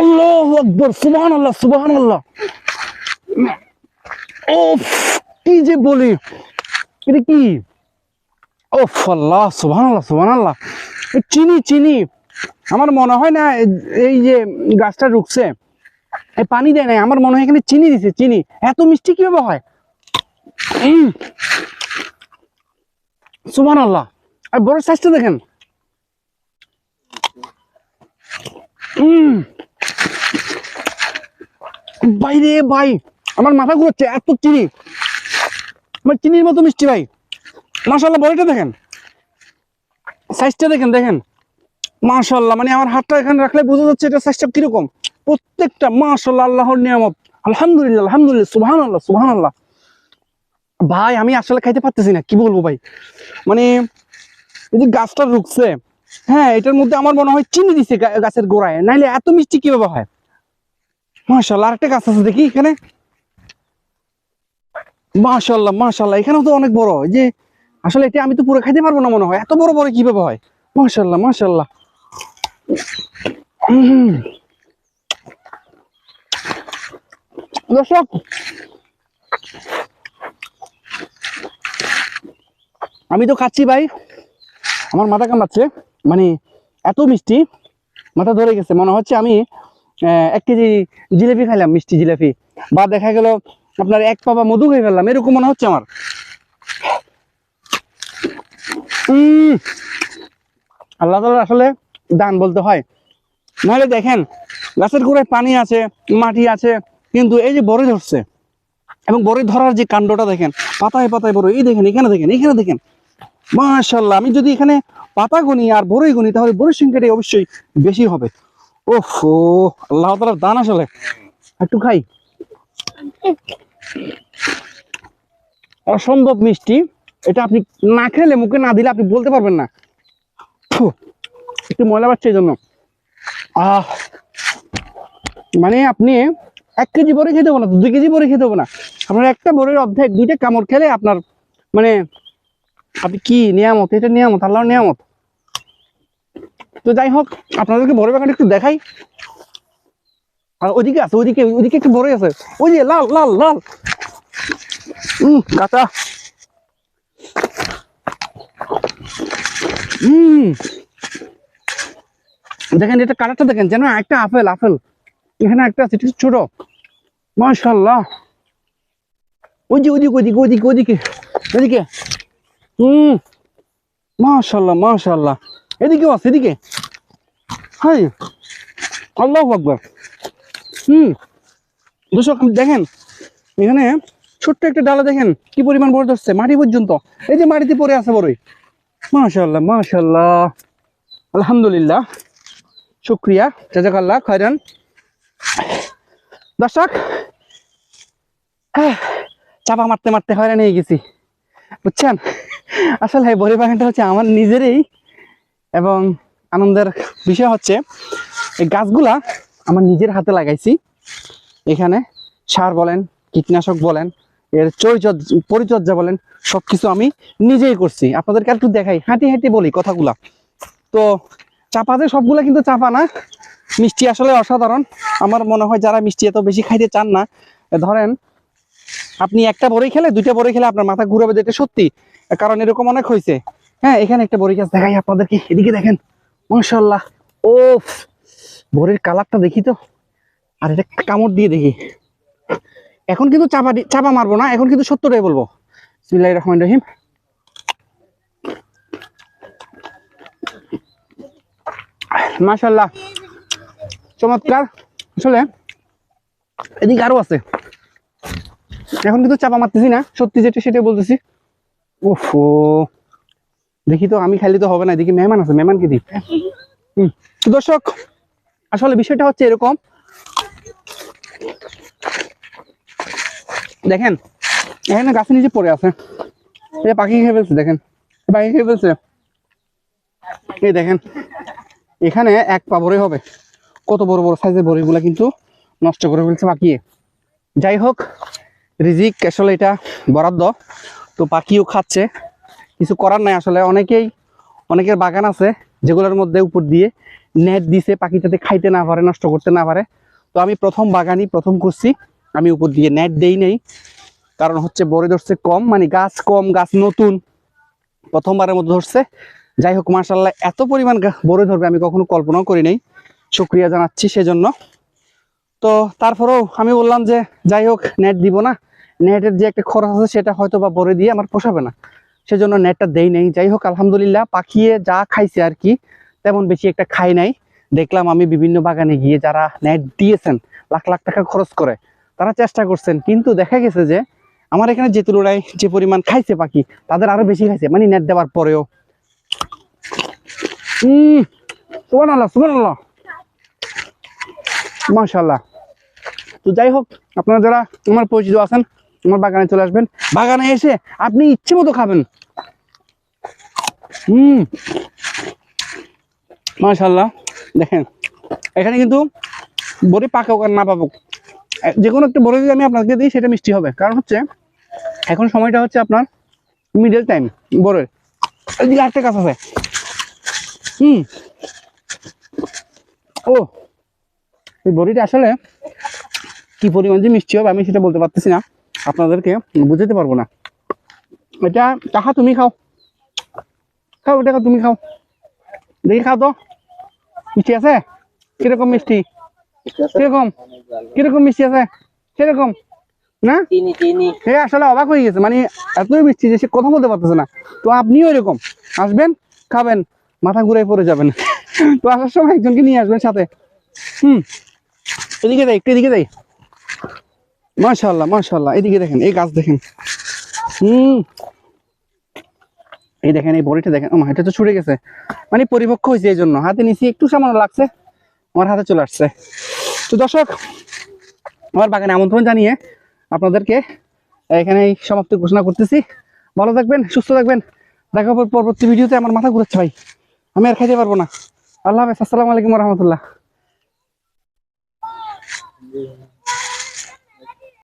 আল্লাহু আকবার, সুবহানাল্লাহ সুবহানাল্লাহ। ওফ কি যে বলি, এটা কি? ওফ আল্লাহ, সুবহানাল্লাহ সুবহানাল্লাহ। এ চিনি চিনি, আমার মনে হয় না এই যে গাছটা রুকছে পানি দেয় নাই, আমার মনে হয় এখানে চিনি দিছে, চিনি। এত মিষ্টি কীভাবে হয়? সুবহান আল্লাহ আর বড় সাইজটা দেখেন। উম। বাইরে, ভাই। আমার মাথা ঘুরছে এত চিনি। আমার চিনির মতো মিষ্টি, ভাই। মাশাল্লাহ বড়িটা দেখেন। সাইজটা দেখেন দেখেন। মাশাল্লাহ মানে আমার হাতটা এখানে রাখলে বোঝা যাচ্ছে এটা সাইজটা কীরকম। প্রত্যেকটা মাশাল্লাহ আল্লাহর নিয়ামত। আলহামদুলিল্লাহ আলহামদুলিল্লাহ সুবহান আল্লাহ সুবহান আল্লাহ ভাই, আমি আসলে খাইতে পারতেছি না, কি বলব, ভাই? মানে এই যে গাছটা রুকছে হ্যাঁ এটার মধ্যে আমার মনে হয় চিনি দিছে গাছের গোড়ায়। নাইলে এত মিষ্টি কীভাবে হয়? আরেকটা গাছ আছে দেখি এখানে। এখানেও তো অনেক বড়। যে, আসলে এটা আমি তো পুরো খাইতে পারব না মনে হয়। এত বড় বড় কীভাবে হয়? মাশাল্লাহ মাশাল্লাহ দর্শক, আমি তো খাচ্ছি ভাই। আমার মাথা কামড়াচ্ছে মানে এত মিষ্টি, মাথা ধরে গেছে। মনে হচ্ছে আমি এক কেজি জিলেপি খাইলাম, মিষ্টি জিলেপি। বা দেখা গেল আপনার এক পাবা মধু খেয়ে ফেললাম, এরকম মনে হচ্ছে আমার। আল্লাহ তাআলার আসলে দান বলতে হয়। নাহলে দেখেন, গাছের গোড়ায় পানি আছে, মাটি আছে, কিন্তু এই যে বড়ি ধরছে, এবং বড়ি ধরার যে কাণ্ডটা দেখেন, পাতায় পাতায় বড় এই দেখেন, এখানে দেখেন এখানে দেখেন। মাশাল্লাহ আমি যদি এখানে পাতা গুনি আর বড়ই গুনি, তাহলে বড়ির সংখ্যাটাই অবশ্যই বেশি হবে। ওফ আল্লাহ তালার দান আসলে। একটু খাই। অসম্ভব মিষ্টি। এটা আপনি না খেলে মুখে না দিলে আপনি বলতে পারবেন না। একটু ময়লা পাচ্ছে এই জন্য আহ মানে আপনি এক কেজি বড়ি খেতে হবে না দুই কেজি বড়ি খেতে হবে না। আপনার একটা বড়ির অর্ধেক, দুইটা কামড় খেলে আপনার মানে আপনি কি নিয়ামত? এটা নিয়ামত, আল্লাহর নিয়ামত। তো যাই হোক, আপনাদেরকে বড় বাগান একটু দেখাই। আর ওইদিকে আছে, ওইদিকে ওইদিকে একটু বড় আছে। ওই যে লাল লাল লাল। হম কাঁচা। হম দেখেন, এটা কালারটা দেখেন, যেন একটা আপেল আপেল। এখানে একটা আছে ছোট। মাশাল্লাহ ওই যে ওইদিকে ওইদিকে ওইদিকে ওইদিকে ওইদিকে। হুম মাশাল্লাহ মাশাল্লাহ এদিকেও আছে, এদিকে। হাই, আল্লাহ আকবার। হুম, দর্শক, দেখেন, এখানে ছোট্ট একটা ডালা দেখেন, কি পরিমাণ বড় ধরছে, মাটি পর্যন্ত। এই যে মাটিতে পড়ে আছে বড়ই। মাশাল্লাহ মাশাল্লাহ আলহামদুলিল্লাহ। শুক্রিয়া, জাজাকাল্লাহ, খয়রান। দর্শক, চাপা মারতে মারতে হয়রান হয়ে গেছি। বুঝছেন? আসলে বড়ি বাগানটা হচ্ছে আমার নিজেরই এবং আনন্দের বিষয় হচ্ছে, এই গাছগুলা আমার নিজের হাতে লাগাইছি। এখানে সার বলেন, কীটনাশক বলেন, এর চরিচর্যা, পরিচর্যা বলেন, সবকিছু আমি নিজেই করছি। আপনাদেরকে একটু দেখাই, হাঁটি হাঁটি বলি কথাগুলা। তো চাপাতে সবগুলা কিন্তু চাপা না, মিষ্টি আসলে অসাধারণ। আমার মনে হয় যারা মিষ্টি এত বেশি খাইতে চান না ধরেন, আপনি একটা বড়ি খেলে, দুইটা বড়ি খেলে আপনার মাথা ঘুরাবে যেটা সত্যি। কারণ এরকম অনেক হয়েছে। হ্যাঁ এখানে একটা বড়ি গাছ দেখাই আপনাদেরকে। এদিকে দেখেন মাশাল্লাহ ও বড়ির কালারটা দেখি তো। আর এটা কামড় দিয়ে দেখি। এখন কিন্তু চাপা চাপা মারবো না, এখন কিন্তু সত্যটাই বলব। বিসমিল্লাহির রহমানির রহিম। মাশাল্লাহ চমৎকার। আসলে এদিকে আরও আছে। এখন কিন্তু চাপা মারতেছি না, সত্যি যেটা সেটাই বলতেছি। ওফো। দেখি তো, আমি খাইলে তো হবে না, এদিকে মেহমান আছে, মেহমানকে দিই। হুম দর্শক, আসলে বিষয়টা হচ্ছে এরকম। দেখেন, এখানে গাছের নিচে পড়ে আছে এই পাখি খেয়ে ফেলছে, দেখেন পাখি খেয়ে ফেলছে। এই দেখেন, এখানে এক পা বড়ি হবে। কত বড় বড় সাইজের বড়িগুলা কিন্তু নষ্ট করে ফেলছে পাকিয়ে যাই হোক, রিজিক আসলে এটা বরাদ্দ। তো পাখিও খাচ্ছে। কিছু করার নাই আসলে। অনেকেই, অনেকের বাগান আছে যেগুলোর মধ্যে উপর দিয়ে নেট দিছে পাখি যাতে খাইতে না পারে, নষ্ট করতে না পারে। তো আমি প্রথম বাগানি প্রথম করছি। আমি উপর দিয়ে নেট দেই নেই। কারণ হচ্ছে বড়ে ধরছে কম মানে গাছ কম, গাছ নতুন। প্রথমবারের মধ্যে ধরছে। যাই হোক মার্শাল্লাহ এত পরিমাণ বড়ে ধরবে আমি কখনো কল্পনাও করি নাই। শুক্রিয়া জানাচ্ছি সেজন্য। তো তারপরেও আমি বললাম যে, যাই হোক, নেট দিব না। নেটের যে একটা খরচ আছে, সেটা হয়তো বা বড়ে দিয়ে আমার পোষাবে না। সেজন্য নেটটা দেই নেই। যাই হোক আলহামদুলিল্লাহ, পাখিয়ে যা খাইছে আর কি, তেমন বেশি একটা খাই নাই। দেখলাম আমি বিভিন্ন বাগানে গিয়ে যারা নেট দিয়েছেন, লাখ লাখ টাকা খরচ করে, তারা চেষ্টা করছেন। কিন্তু দেখা গেছে যে, আমার এখানে যে তুলনায় যে পরিমাণ খাইছে পাখি, তাদের আরও বেশি খাইছে মানে নেট দেওয়ার পরেও। হম আল্লাহ আল্লাহ মাশাল্লাহ তো যাই হোক আপনারা যারা আমার পরিচিত আছেন আমার বাগানে চলে আসবেন। বাগানে এসে আপনি ইচ্ছে মতো খাবেন। হুম। মাশাল্লাহ দেখেন, এখানে কিন্তু বড়ি পাকাও আর না পাবুক যে কোনো একটা বড়ি যদি আমি আপনাকে দিই, সেটা মিষ্টি হবে। কারণ হচ্ছে, এখন সময়টা হচ্ছে আপনার মিডল টাইম বড়ের এদিকে একটা গাছ আছে। হুম। ও, এই বড়িটা আসলে কি পরিমাণ যে মিষ্টি হবে আমি সেটা বলতে পারতেছি না। আপনাদেরকে বুঝাতে পারব না। এটা কাহা তুমি খাও। খাও এটা তুমি খাও। দেখি খাও তো। মিষ্টি আছে? কীরকম মিষ্টি? কীরকম? কীরকম মিষ্টি আছে? কীরকম? না? সে আসলে অবাক হয়ে গেছে। মানে এতই মিষ্টি যে সে কথা বলতে পারতেছে না। তো আপনিও এরকম। আসবেন খাবেন মাথা ঘুরে পড়ে যাবেন। তো আসার সময় একজনকে নিয়ে আসবেন সাথে। হুম। এদিকে যাই একটু এদিকে যাই। মাশাল্লাহ মাশাল্লাহ এদিকে দেখেন, এই গাছ দেখেন। হুম। এই দেখেন, এই বড়িটা দেখেন। ও এটা তো ছুটে গেছে। মানে পরিপক্ক হয়েছে এই জন্য। হাতে নিচে একটু সামান্য লাগছে। আমার হাতে চলে আসছে। তো দর্শক, আমার বাগানে আমন্ত্রণ জানিয়ে আপনাদেরকে এখানে সমাপ্তি ঘোষণা করতেছি। ভালো থাকবেন, সুস্থ থাকবেন। দেখা পরবর্তী ভিডিওতে। আমার মাথা ঘুরাচ্ছে, ভাই। আমি আর খাইতে পারব না। আল্লাহ হাফেজ। আসসালামু আলাইকুম রহমতুল্লাহ।